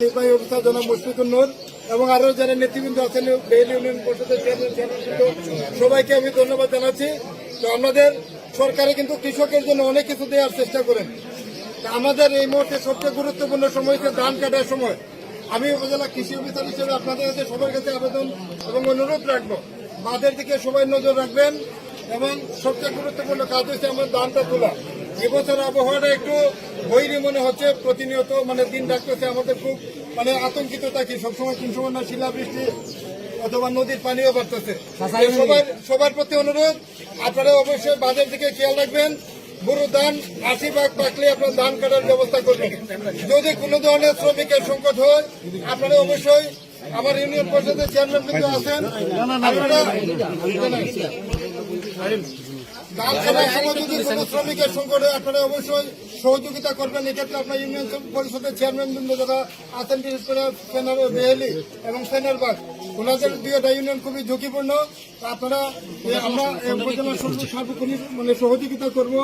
নির্বাহী অফিসার জনাব মুশফিকুর নূর এবং আরও যারা নেতৃবৃন্দ আছেন, বেইল ইউনিয়ন সবাইকে আমি ধন্যবাদ জানাচ্ছি। তো আমাদের সরকারে কিন্তু কৃষকের জন্য অনেক কিছু দেওয়ার চেষ্টা করেন। আমাদের এই মুহূর্তে সবচেয়ে গুরুত্বপূর্ণ সময় হচ্ছে ধান কাটার সময়। আমি উপজেলা কৃষি অফিসার হিসেবে আপনাদের কাছে, সবার কাছে আবেদন এবং অনুরোধ রাখব। মাঠের দিকে সবাই নজর রাখবেন এবং সবচেয়ে গুরুত্বপূর্ণ কাজ হচ্ছে আমার ধানটা তোলা। এবছর আবহাওয়াটা একটু বৈরী মনে হচ্ছে প্রতিনিয়ত মানে দিন ডাকতেছে আমাদের খুব মানে আতঙ্কিত থাকি। সবসময় কোন সময় না শিলাবৃষ্টি অথবা নদীর পানিও বাড়তেছে। সবার সবার প্রতি অনুরোধ আপনারা অবশ্যই বাজার দিকে খেয়াল রাখবেন। গরু দান আশি ভাগ পাকলে আপনার ধান কাটার ব্যবস্থা করবেন। যদি কোনো ধরনের শ্রমিকের সংকট হয় আপনারা অবশ্যই আমার ইউনিয়ন পরিষদের চেয়ারম্যান কিন্তু আছেন। শ্রমিকের সংকট, আপনারা অবশ্যই সহযোগিতা করবেন। এক্ষেত্রে আপনার ইউনিয়ন পরিষদের চেয়ারম্যান বৃন্দ যারা আছেন, বিশেষ করে সেনার বেহেলি এবং সেনারবাগ ওনাদের দুইটা ইউনিয়ন খুবই ঝুঁকিপূর্ণ। আপনারা আমরা সার্বক্ষণিক মানে সহযোগিতা করব।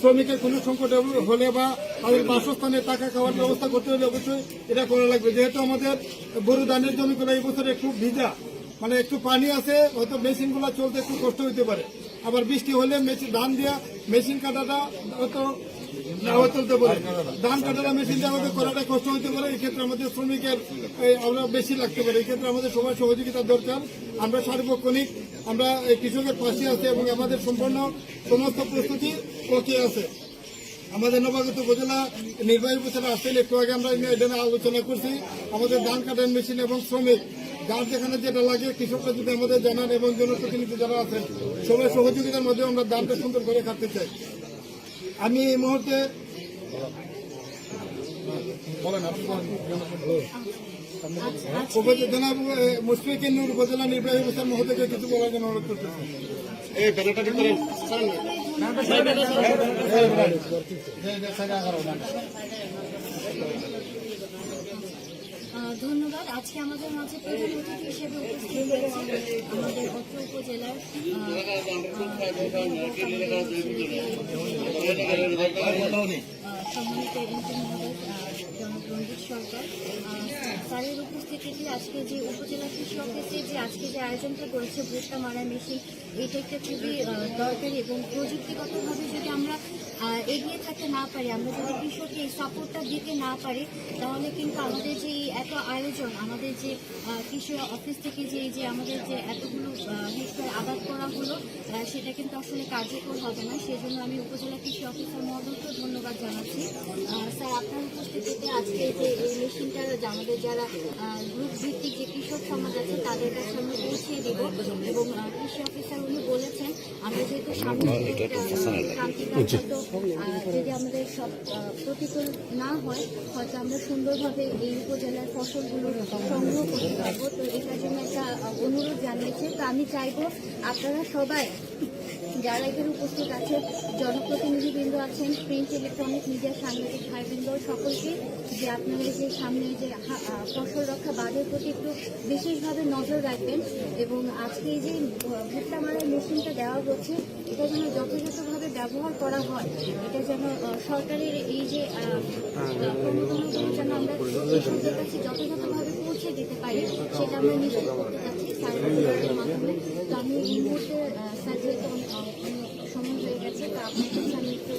শ্রমিকের কোনো সংকট হলে বা তাদের বাসস্থানে টাকা খাওয়ার ব্যবস্থা করতে হলে অবশ্যই এটা করা লাগবে। যেহেতু আমাদের গরু ধানের জমিগুলো এই বছরে খুব ভিজা। মানে একটু পানি আছে, হয়তো মেশিনগুলো চলতে একটু কষ্ট হইতে পারে। আবার বৃষ্টি হলে মেশিন, ধান দিয়া মেশিন কাটাটা হয়তো ধান কাটাটা মেশিন দিয়ে আমাদের করাটা কষ্ট হতে পারে এক্ষেত্রে আমাদের শ্রমিকের আমরা বেশি লাগতে পারে। এক্ষেত্রে আমাদের সবার সহযোগিতা দরকার। আমরা সার্বক্ষণিক, আমরা কৃষকের পাশে আছি এবং আমাদের সম্পূর্ণ সমস্ত প্রস্তুতি ওকে আছে। আমাদের নবাগত উপজেলা নির্বাহী উপজেলা আসছেন একটু আগে আমরা এখানে আলোচনা করছি। আমাদের ধান কাটার মেশিন এবং শ্রমিক, যার যেখানে যেটা লাগে, কৃষকরা যদি আমাদের জানান এবং জনপ্রতিনিধি যারা আছেন, সবাই সহযোগিতার মধ্যে আমরা ধানটা সুন্দর করে কাটতে চাই। আমি এই মুহূর্তে নূর উপজেলা নির্বাহী অফিসার মহোদয়কে কিছু বলার জন্য অনুরোধ করতেছি। ধন্যবাদ। আজকে আমাদের মাঝে প্রধান অতিথি হিসেবে উপস্থিত আমাদের উপজেলার সরকার স্যারের উপস্থিতিতে আজকে যে উপজেলা কৃষি অফিসে যে আজকে যে আয়োজনটা করেছে, ভুট্টা মারা মেশিন এটা একটা খুবই দরকারি এবং প্রযুক্তিগতভাবে যদি আমরা এগিয়ে থাকতে না পারি আমরা যদি কৃষককে এই সাপোর্টটা দিতে না পারি তাহলে কিন্তু আমাদের যে এই এত আয়োজন আমাদের যে কৃষি অফিস থেকে যে এই যে আমাদের যে এতগুলো হেক্টর আবাদ করা হলো সেটা কিন্তু আসলে কার্যকর হবে না। সেজন্য আমি উপজেলা কৃষি অফিসার মহোদয়কে ধন্যবাদ জানাচ্ছি। স্যার আপনার উপস্থিতিতে আজকে যে এই মেশিনটা আমাদের যারা গ্রুপ ভিত্তিক যে কৃষক সমাজ আছে তাদের কাছে আমরা পৌঁছিয়ে দেব এবং কৃষি অফিসার উনি বলেছেন আমরা যেহেতু সামনে যদি আমাদের সব প্রতিকূল না হয় হয়তো আমরা সুন্দরভাবে এই উপজেলার ফসলগুলো সংগ্রহ করতে পারব। তো এটার জন্য একটা অনুরোধ জানিয়েছে। তো আমি চাইব আপনারা সবাই যারা এখানে উপস্থিত আছে, জনপ্রতিনিধিবৃন্দ আছেন, প্রিন্ট ইলেকট্রনিক মিডিয়া সাংবাদিক ভাইবৃন্দ, সকলকে যে আপনারা যে সামনে যে ফসল রক্ষা বাঁধের প্রতি একটু বিশেষভাবে নজর রাখবেন এবং আজকে যে ভুট্টা মারার মেশিনটা দেওয়া হচ্ছে, এটা যেন যথাযথভাবে ব্যবহার করা হয়, এটা যেন সরকারের এই যে প্রণোদনাগুলো যেন আমরা কৃষকদের কাছে যথাযথভাবে পৌঁছে দিতে পারি, সেটা আমরা নিশ্চিত করতে চাচ্ছি। আমি আহ, স্যার যেহেতু গেছে তো আপনার কাছে আমি একটু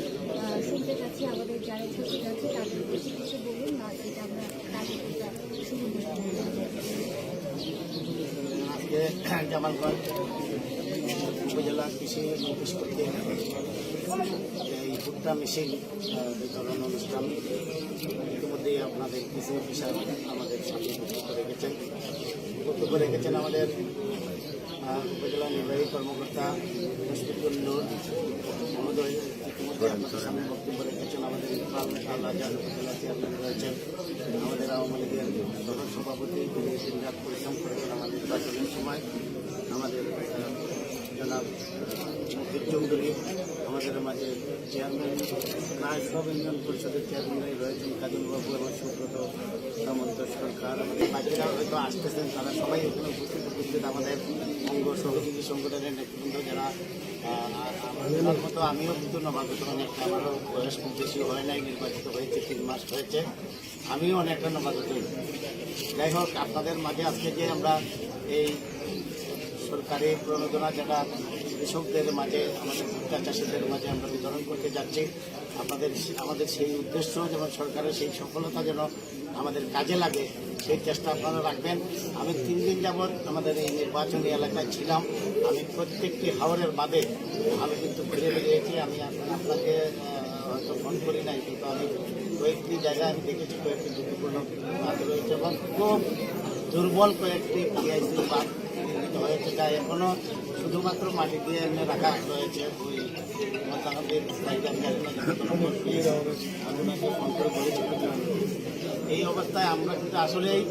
আমাদের যারা উপস্থিত তাদের কিছু কিছু বলুন না যেটা আমরা শুরু আজকে জামালগঞ্জ উপজেলা কৃষি অফিস করতে এই ভুট্টা মেশিন বিতরণ অনুষ্ঠান ইতিমধ্যেই আপনাদের কৃষি অফিসার আমাদের সাথে বক্তব্য রেখেছেন বক্তব্য রেখেছেন আমাদের উপজেলা নির্বাহী কর্মকর্তা মুশফিকুল নূর আপনাদের সামনে বক্তব্য রেখেছেন আমাদের ইকবাল আল্লাহ উপজেলা চেয়ারম্যান রয়েছেন, আমাদের আওয়ামী লীগের প্রধান সভাপতি তিনি দিনরাত পরিশ্রম করেছেন আমাদের নির্বাচনের সময়। আমাদের জনাব মুফিদ চৌধুরী, আমাদের মাঝে চেয়ারম্যান সব ইউনিয়ন পরিষদের চেয়ারম্যানরাই রয়েছেন কাজলবাবু এবং সুব্রত সামন্ত সরকার। আমাদের বাকিরা হয়তো আসতেছেন, তারা সবাই এখানে উপস্থিত উপস্থিত আমাদের অঙ্গ সহযোগী সংগঠনের নেতৃবৃন্দ যারা। মতো আমিও কিন্তু নবাগত অনেকটা আমারও বয়স খুব বেশি হয় নাই, নির্বাচিত হয়েছে, তিন মাস হয়েছে। আমিও অনেকটা নবাগত যাই হোক, আপনাদের মাঝে আজকে যে আমরা এই সরকারি প্রণোদনা যেটা কৃষকদের মাঝে, আমাদের ভুট্টা চাষিদের মাঝে আমরা বিতরণ করতে যাচ্ছি। আপনাদের আমাদের সেই উদ্দেশ্য যেমন সরকারের সেই সফলতা যেন আমাদের কাজে লাগে, সেই চেষ্টা আপনারা রাখবেন। আমি তিন দিন যাবৎ আমাদের এই নির্বাচনী এলাকায় ছিলাম। আমি প্রত্যেকটি হাওরের বাদে আমি কিন্তু ঘুরে বেরিয়েছি। আমি আপনাকে হয়তো ফোন করি নাই, কিন্তু আমি কয়েকটি জায়গায় আমি দেখেছি, কয়েকটি ঝুঁকিপূর্ণ বাদ রয়েছে এবং খুব দুর্বল কয়েকটি পিআইসি বাদ হয়েছে যা এখনও শুধুমাত্র মাটি দিয়ে এনে রাখা রয়েছে, ওই এই অবস্থায় আমরা কিন্তু আসলেই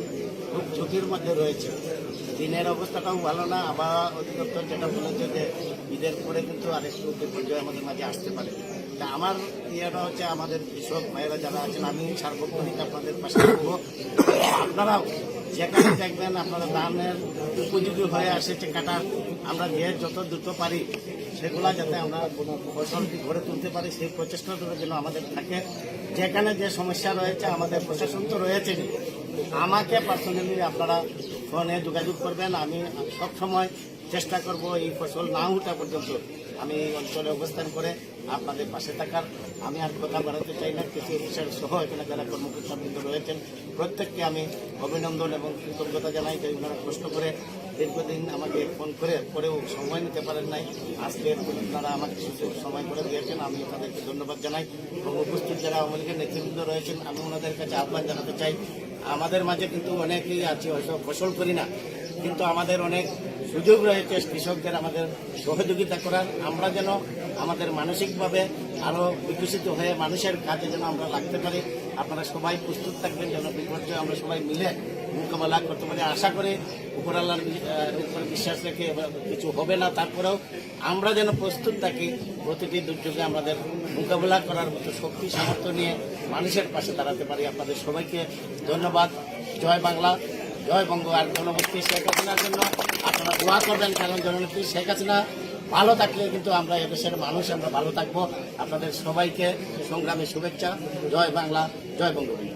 খুব ঝুঁকির মধ্যে রয়েছে। দিনের অবস্থাটাও ভালো না, আবহাওয়া অধিদপ্তর যেটা বলেছে যে, ঈদের পরে কিন্তু আরেকটু বিপর্যয় আমাদের মাঝে আসতে পারে। তা আমার ইয়েটা হচ্ছে আমাদের কৃষক ভাইয়েরা যারা আছেন আমি সার্বক্ষণিক আপনাদের পাশে থাকব। আপনারাও যেখানে দেখবেন আপনারা দামের উপযোগী হয়ে আসে টেকাটা, আমরা যে যত দ্রুত পারি সেগুলা যাতে আমরা ফসলটি গড়ে তুলতে পারি, সেই প্রচেষ্টাটা যেন আমাদের থাকে। যেখানে যে সমস্যা রয়েছে, আমাদের প্রশাসন তো রয়েছে আমাকে পার্সোনালি আপনারা ফোনে যোগাযোগ করবেন, আমি সব সময় চেষ্টা করব এই ফসল না উঠা পর্যন্ত আমি এই অঞ্চলে অবস্থান করে আপনাদের পাশে থাকার। আমি আর কথা বাড়াতে চাই না। কৃষি অফিসার সহ এখানে যারা কর্মকর্তাবৃন্দ রয়েছেন, প্রত্যেককে আমি অভিনন্দন এবং কৃতজ্ঞতা জানাই যে ওনারা কষ্ট করে দীর্ঘদিন আমাকে ফোন করে পরেও সময় নিতে পারেন নাই। আজকে আপনারা আমাকে সুযোগ সময় করে দিয়েছেন, আমি তাদেরকে ধন্যবাদ জানাই। এবং উপস্থিত যারা আওয়ামী লীগের নেতৃবৃন্দ রয়েছেন, আমি ওনাদের কাছে আহ্বান জানাতে চাই। আমাদের মাঝে কিন্তু অনেকেই আছে, হয়তো ফসল করি না, কিন্তু আমাদের অনেক সুযোগ রয়েছে কৃষকদের আমাদের সহযোগিতা করার। আমরা যেন আমাদের মানসিকভাবে আরও বিকশিত হয়ে মানুষের কাজে যেন আমরা লাগতে পারি। আপনারা সবাই প্রস্তুত থাকবেন যেন বিপর্যয় আমরা সবাই মিলে মোকাবেলা করতে পারি। আশা করি উপর আল্লাহর বি- আহ, উপর বিশ্বাস রেখে কিছু হবে না। তারপরেও আমরা যেন প্রস্তুত থাকি প্রতিটি দুর্যোগে আমাদের মোকাবেলা করার মতো শক্তি সামর্থ্য নিয়ে মানুষের পাশে দাঁড়াতে পারি। আপনাদের সবাইকে ধন্যবাদ। জয় বাংলা জয় বঙ্গ। আর জননেত্রী শেখ হাসিনার জন্য দোয়া করবেন, কারণ জননেত্রী শেখ হাসিনা ভালো থাকলে কিন্তু আমরা এদেশের মানুষ, আমরা ভালো থাকব। আপনাদের সবাইকে সংগ্রামে শুভেচ্ছা। জয় বাংলা, জয় বঙ্গবন্ধু।